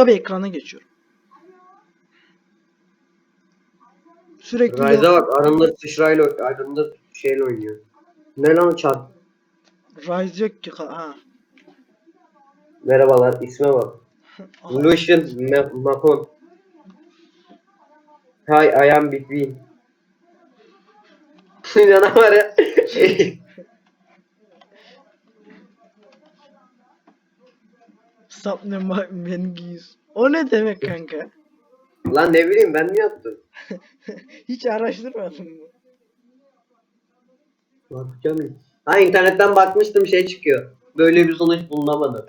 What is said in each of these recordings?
Tabii ekrana geçiyorum. Sürekli Ryze'a bak arında sıçrayla arında şeyle oynuyor. Ne lan çarp? Rise yok ki. Ha. Merhabalar isme bak. Lucian Ma- Macon. Hi I am between. Canavarı. Stop ne mengiz. O ne demek kanka? Lan ne bileyim ben mi yaptım? Hiç araştırmadın mı? Bakacağım. Ha internetten bakmıştım şey çıkıyor. Böyle bir sonuç bulunamadı.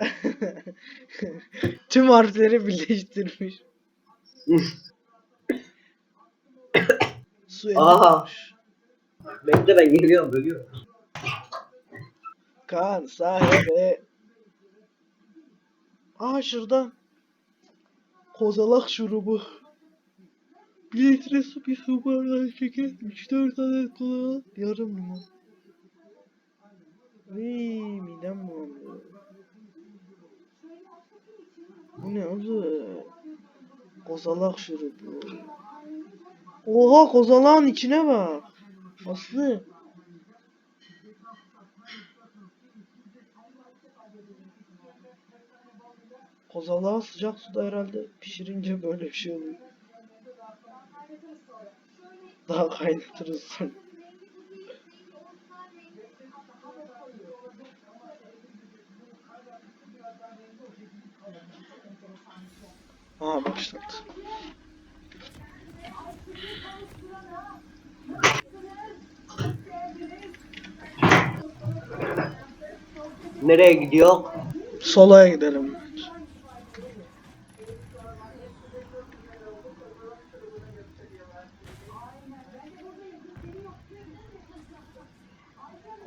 Tüm harfleri birleştirmiş. Su Aha. Bekle ben geliyorum bölüyorum. Kaan sahibi. Aa şurada. Kozalak şurubu. Bir litre su, bir su bardağı şeker, 3-4 adet kola, yarım limon. Iiii midem bulandı. Bu ne abi? Kozalak şurubu. Oha kozalağın içine bak. Aslı. Kozalağı sıcak suda herhalde pişirince böyle bir şey oluyor. Daha kaynatırız. Aa başladı. Nereye gidiyor? Solaya gidelim.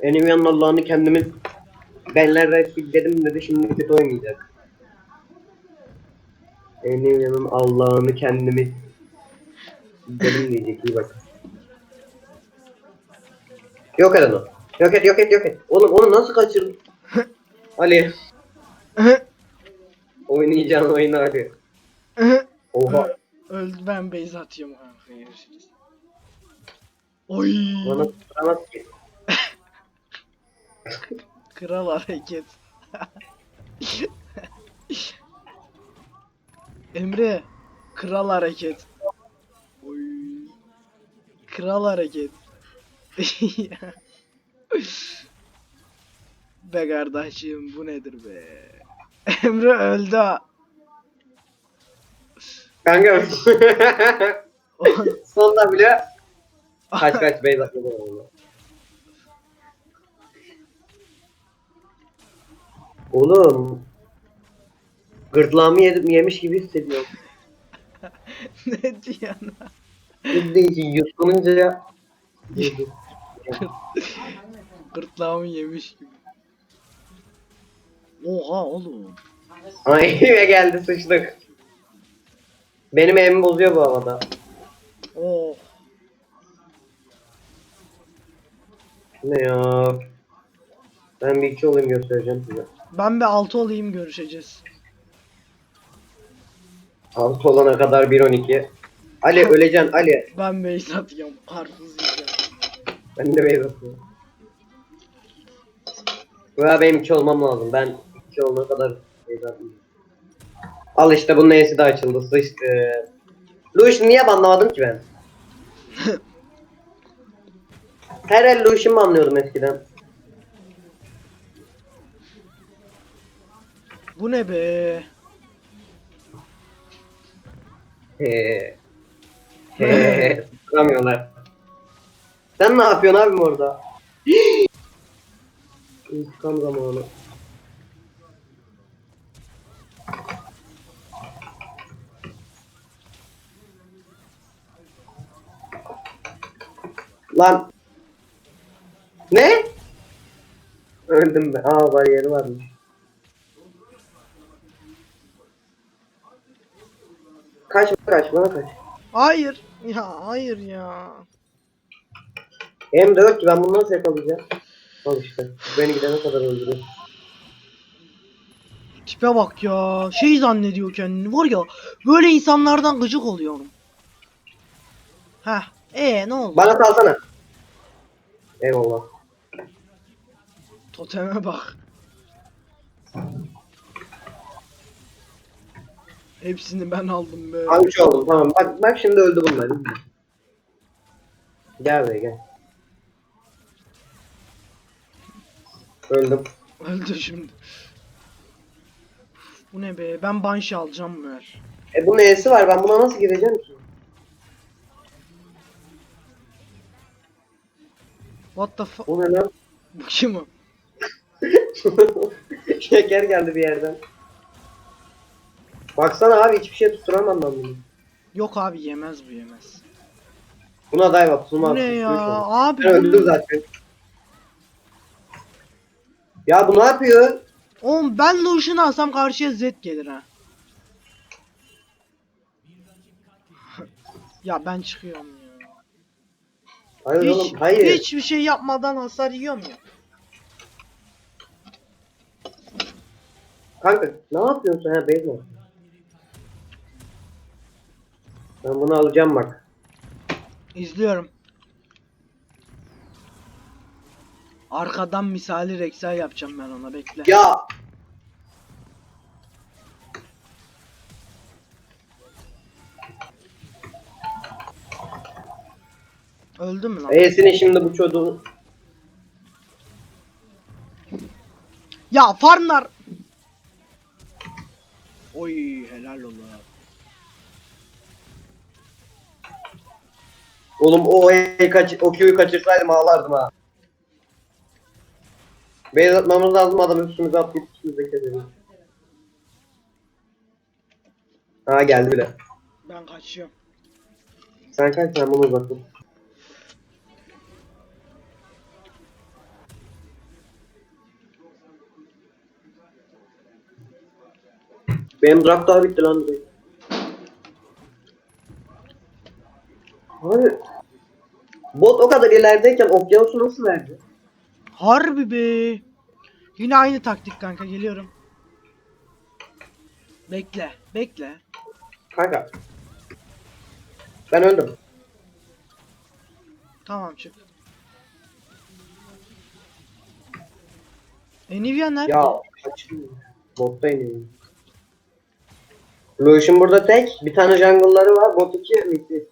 Enemies Allah'ını kendimiz benler dedim dedi şimdi kötü oynayacak. Enemy'nin Allah'ını kendimiz dedim diyecek iyi bak. Yok et onu. Yok et yok et yok et. Oğlum onu nasıl kaçırdın? Ali oynayacağın oyunu Ali. Oha Öldü ben base atıyorum kanka görüşürüz. Oy. bana ki. Kral hareket. Emre, kral hareket. Oy. Kral hareket. be kardeşim bu nedir be? Emre öldü. Kanka sonunda bile kaç kaç bey atladı oğlum. Gırtlağımı yedim yemiş gibi hissediyorum. ne diyorsun? Bildiğin için yutkununca ya. Gırtlağımı yemiş gibi. Oha oğlum. Ay geldi sıçtık. Benim evimi bozuyor bu havada. Oh. Ne ya? Ben bir iki olayım göstereceğim size. Ben bir altı olayım görüşeceğiz. Altı olana kadar 1.12. Ali öleceksin Ali. Ben base atıyorum. Karpuz yiyeceğim. Ben de beyaz atıyorum. Veya benim iki olmam lazım. Ben iki olana kadar beyaz atmayacağım. Al işte bunun neyesi de açıldı. Sıçtı. Lucian niye banlamadım ki ben? Her el Lucian banlıyordum eskiden. Bu ne be? He. He. Sıkamıyorlar. Sen ne yapıyorsun abim orada? İntikam zamanı. Lan. Ne? Öldüm ben. Aa bariyeri varmış. Kaç bana kaç. Hayır. Ya hayır ya. Hem de yok ki ben bunu nasıl yakalayacağım? Al işte. Beni gidene kadar öldürür. Tipe bak ya. Şey zannediyor kendini. Var ya böyle insanlardan gıcık oluyorum. Heh. Ee ne oldu? Bana salsana. Eyvallah. Toteme bak. Hepsini ben aldım be. Abi üç oldum tamam. Bak bak şimdi öldü bunlar. Gel buraya gel. Öldüm. Öldü şimdi. Bu ne be? Ben Banshee alacağım ver. E bunun E'si var ben buna nasıl gireceğim ki? What the fuck? Bu ne lan? Bu kim o? Şeker geldi bir yerden. Baksana abi hiçbir şey tutturamam ben bunu. Yok abi yemez bu yemez. Buna dive zoom Bu ne ya? Abi Ben öldüm zaten. Ya bu ne yapıyor? Oğlum ben Lucian'ı alsam karşıya Z gelir ha. ya ben çıkıyorum ya. Hayır Hiç, oğlum hayır. hiçbir şey yapmadan hasar yiyorum ya. Kanka ne yapıyorsun sen ha Beyza? Ben bunu alacağım bak. İzliyorum. Arkadan misali Rexel yapacağım ben ona bekle. Ya Öldü mü lan? E'sini şimdi bu çocuğun Ya farmlar. Oy helal ola. Oğlum o E'yi kaç o Q'yu kaçırsaydım ağlardım ha. Beyaz atmamız lazım adam üstümüze atlayıp üstümüze keselim. Ha geldi bile. Ben kaçıyorum. Sen kaç sen bunu uzak tut. Benim draft daha bitti lan direkt. Abi Bot o kadar ilerideyken okyanusu nasıl verdi? Harbi be. Yine aynı taktik kanka geliyorum. Bekle, bekle. Kanka. Ben öldüm. Tamam çık. Enivia nerede? Ya kaçayım. Botta ineyim. Lucian burada tek. Bir tane jungle'ları var. Bot 2 midi.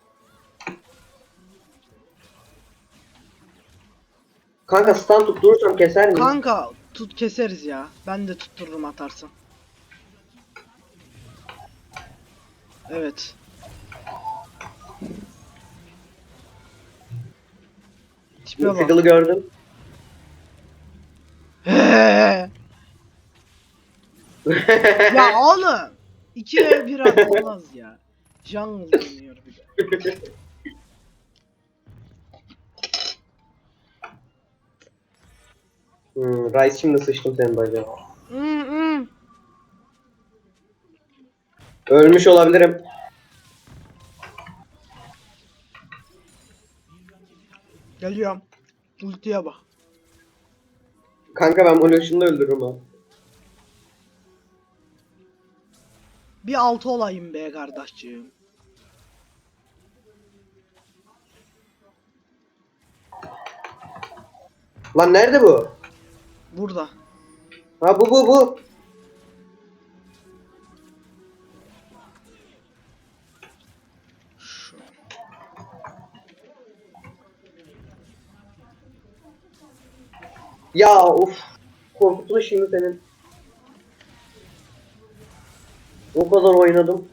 Kanka stun tutturursam keser mi? Kanka tut keseriz ya. Ben de tuttururum atarsın. Evet. Tipe bak. Fiddle'ı gördüm. Ya oğlum. 2 ve 1 atılmaz ya. Jungle oynuyor bir de. hmm, Rice şimdi sıçtım senin bacağına. Hmm, hmm. Ölmüş olabilirim. Geliyorum. Ultiye bak. Kanka ben bu Lucian'ı öldürürüm ha. Bir altı olayım be kardeşciğim. Lan nerede bu? Burada. Ha bu bu bu. Şu. Ya of. Korkuttun şimdi senin. O kadar oynadım.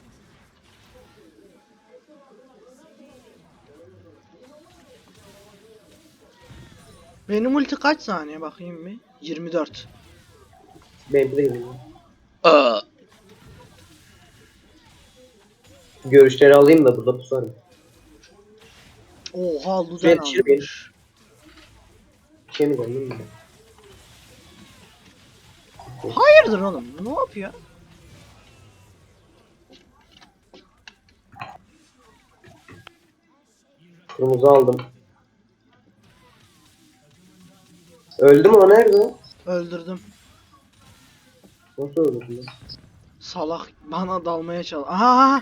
Benim ulti kaç saniye bakayım bir? 24. Benimki de gibi. Görüşleri alayım da burada pusarım. Oha Luzen Yetişir benim. almış. Şey mi mü? Hayırdır oğlum? Ne yapıyor? Kırmızı aldım. Öldü mü o nerede? Öldürdüm. Nasıl öldürdün lan? Salak bana dalmaya çal. Aha!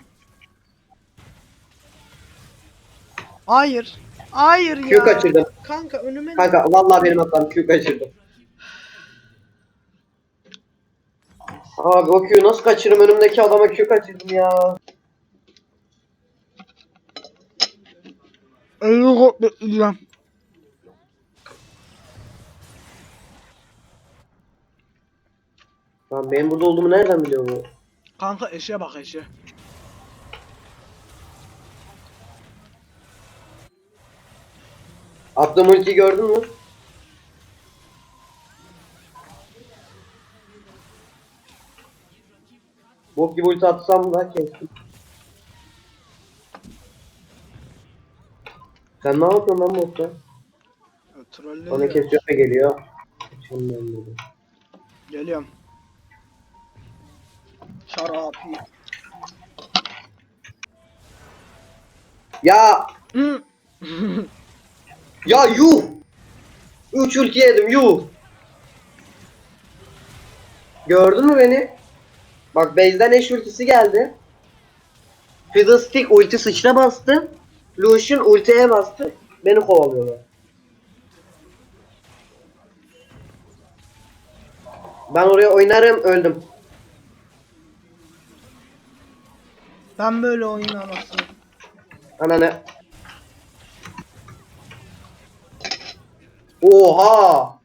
Hayır. Hayır ya. Q kaçırdım. Kanka önüme Kanka vallahi benim hatam Q kaçırdım. Abi o Q nasıl kaçırırım önümdeki adama Q kaçırdım ya. Elini kopyalayacağım. Lan benim burada olduğumu nereden biliyor bu? Kanka eşe bak eşe. Attığım ultiyi gördün mü? Bok gibi ulti atsam da kestim. Sen ne yapıyorsun lan botta? Trollü. Bana kesiyor ve geliyor. Dedim. Geliyorum. Şarapi. Ya ya yuh! 3 ulti yedim yuh! Gördün mü beni? Bak base'den eş ultisi geldi. Fiddlestick ulti sıçra bastı. Lucian ultiye bastı. Beni kovalıyorlar. Ben oraya oynarım öldüm. Ben böyle oynamazsın. Ananı. Oha!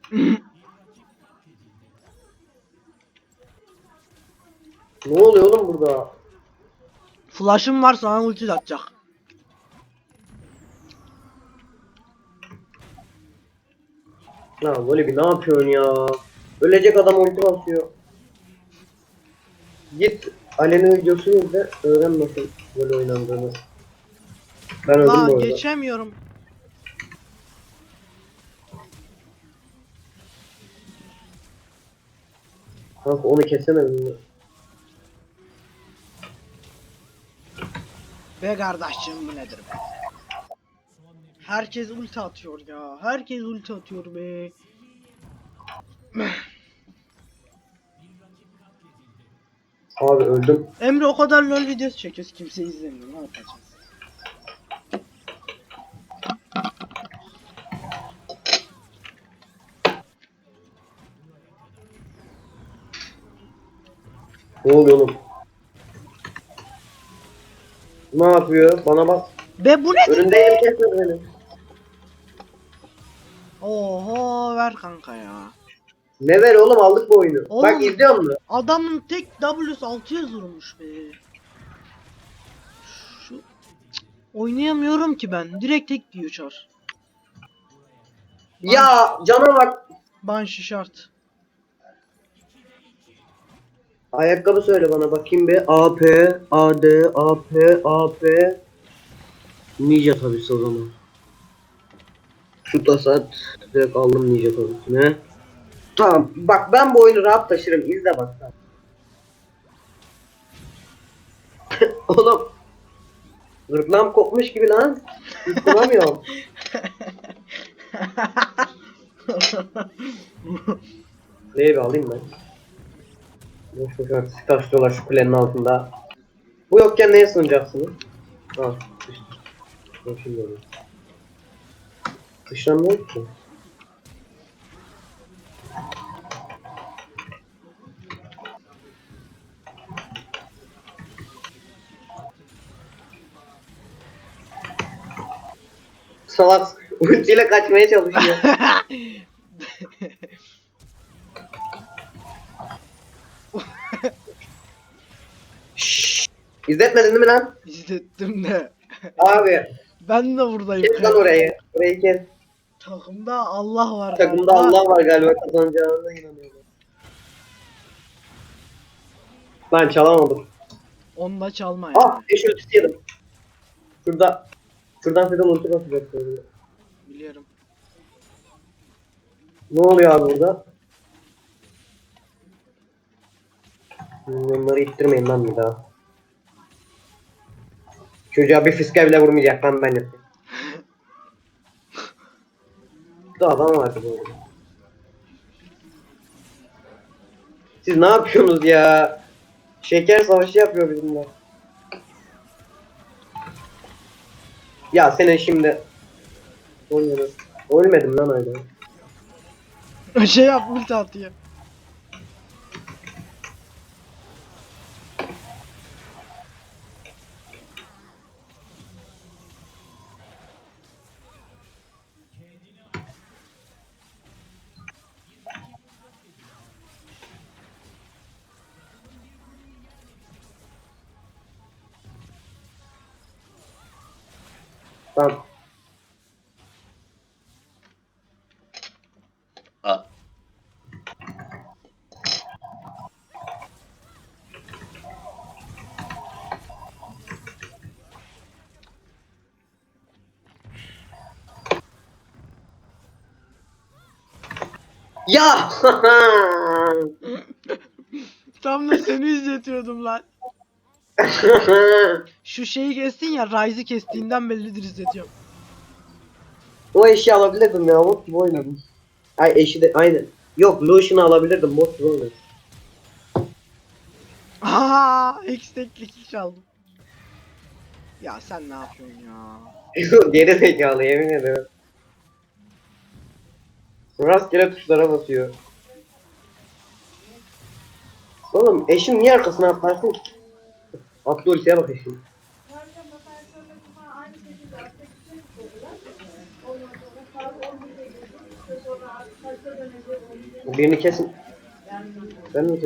ne oluyor oğlum burada? Flash'ım var sana ulti atacak. Ya böyle bir ne yapıyorsun ya? Ölecek adam ulti basıyor. Git Alena videosunu izle öğren nasıl böyle oynandığını. Ben öldüm bu Lan arada. geçemiyorum. Kanka onu kesemedim. ya. Be kardeşim bu nedir be? Herkes ulti atıyor ya. Herkes ulti atıyor be. Abi öldüm. Emre o kadar lol videosu çekiyoruz kimse izlemiyor. Ne yapacağız? Ne oluyor oğlum? Ne yapıyor? Bana bak. Be bu nedir? Önündeyim kesmedi beni. Oho ver kanka ya. Ne ver oğlum aldık bu oyunu. Oğlum. Bak izliyor musun? Adamın tek W'su 600 vurmuş be. Şu oynayamıyorum ki ben. Direkt tek diyor çar. Ya cana bak. Banshee şart. Ayakkabı söyle bana bakayım bir. AP, AD, AP, AP. Ninja tabisi o zaman. Şu tasat direkt aldım ninja tabisine. Tamam bak ben bu oyunu rahat taşırım izle bak. Oğlum. Gırtlağım kopmuş gibi lan. Yutkunamıyorum. Neyi bir alayım ben? Boş boş artistik taşlıyorlar şu kulenin altında. Bu yokken neye sunacaksınız? Dış. Ben şimdi alayım. Dışlanmıyor ki. Ultiyle kaçmaya çalışıyor. Şşş. İzletmedin değil mi lan? İzlettim de. Abi Ben de buradayım. kes lan orayı. Orayı kes. Takımda Allah var. Takımda galiba. Allah var galiba kazanacağına inanıyorum. Ben çalamadım. Onu da çalma ya. Ah eş ultisi yedim. Şurada. Şuradan fidan ulti basacak böyle. Biliyorum. Ne oluyor abi burada? Onları ittirmeyin lan bir daha. Çocuğa bir fiske bile vurmayacak lan ben yapayım. Burada adam vardı bu. Siz ne yapıyorsunuz ya? Şeker savaşı yapıyor bizimle. Ya senin şimdi Oynadım. Ölmedim lan hala. Şey yap ulti atıyor. Tamam. Ya! Tam da seni izletiyordum lan. Şu şeyi kestin ya Ryze'ı kestiğinden bellidir izletiyorum. o eşi alabilirdim ya. Bot gibi oynadım. Ay eşi de aynen. Yok Lucian'ı alabilirdim. Bot gibi oynadım. Aa, X-Tek'lik çaldım. Ya sen ne yapıyorsun ya? Geri zekalı yemin ederim. Rastgele tuşlara basıyor. Oğlum eşim niye arkasına atlarsın ki? Atlı ultiye bak eşim. Birini kesin. Ben mi?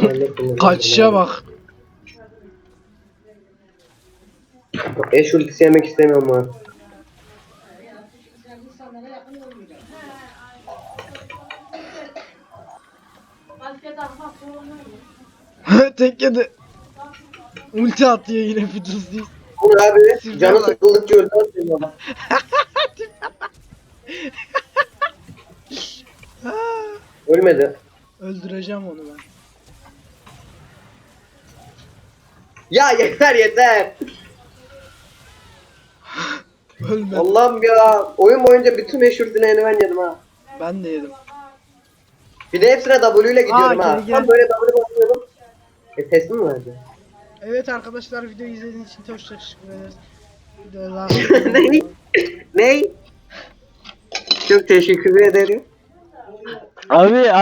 Hallettim. Kaçışa bak. Eş ultisi yemek istemiyorum artık. Tek yedi. Ulti atıyor yine Fiddlesticks. Bu ne abi? Canı bak. sıkıldıkça öldü atıyor. Ha, Ölmedi. Öldüreceğim onu ben. Ya yeter yeter. Ölme. Allah'ım ya. Oyun boyunca bütün meşhur dileğini ben yedim ha. Ben de yedim. Bir de hepsine W ile gidiyorum Aa, ha. geri gel. Tam böyle W basıyorum. E teslim mi verdi? Evet arkadaşlar videoyu izlediğiniz için çok teşekkür ederiz. Videolar... ne? Ne? Çok teşekkür ederim. Abi